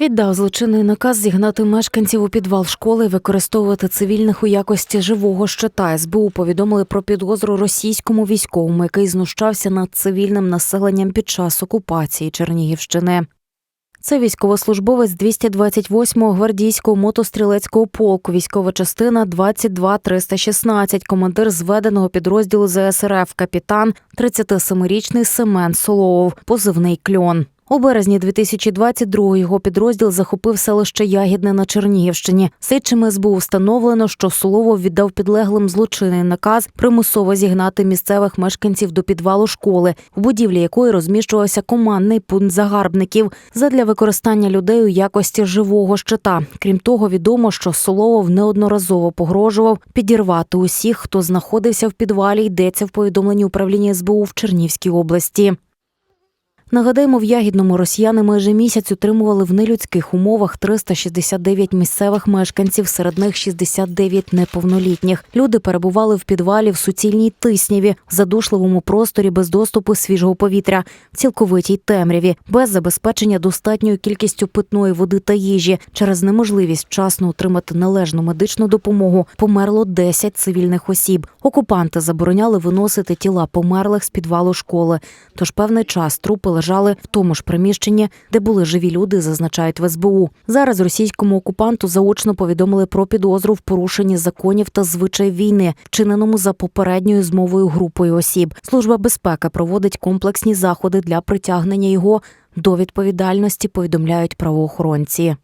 Віддав злочинний наказ зігнати мешканців у підвал школи і використовувати цивільних у якості живого щита. СБУ повідомили про підозру російському військовому, який знущався над цивільним населенням під час окупації Чернігівщини. Це військовослужбовець 228-го гвардійського мотострілецького полку, військова частина 22316, командир зведеного підрозділу ЗСРФ, капітан 37-річний Семен Соловов, позивний кльон. У березні 2022 його підрозділ захопив селище Ягідне на Чернігівщині. Слідчими СБУ встановлено, що Соловов віддав підлеглим злочинний наказ примусово зігнати місцевих мешканців до підвалу школи, в будівлі якої розміщувався командний пункт загарбників задля використання людей у якості живого щита. Крім того, відомо, що Соловов неодноразово погрожував підірвати усіх, хто знаходився в підвалі. Йдеться в повідомленні управління СБУ в Чернівській області. Нагадаємо, в Ягідному росіяни майже місяць утримували в нелюдських умовах 369 місцевих мешканців, серед них 69 неповнолітніх. Люди перебували в підвалі в суцільній тисняві, задушливому просторі без доступу свіжого повітря, цілковитій темряві, без забезпечення достатньою кількістю питної води та їжі. Через неможливість вчасно отримати належну медичну допомогу померло 10 цивільних осіб. Окупанти забороняли виносити тіла померлих з підвалу школи. Тож певний час трупи лежали в тому ж приміщенні, де були живі люди, зазначають в СБУ. Зараз російському окупанту заочно повідомили про підозру в порушенні законів та звичаїв війни, вчиненому за попередньою змовою групою осіб. Служба безпеки проводить комплексні заходи для притягнення його до відповідальності. Повідомляють правоохоронці.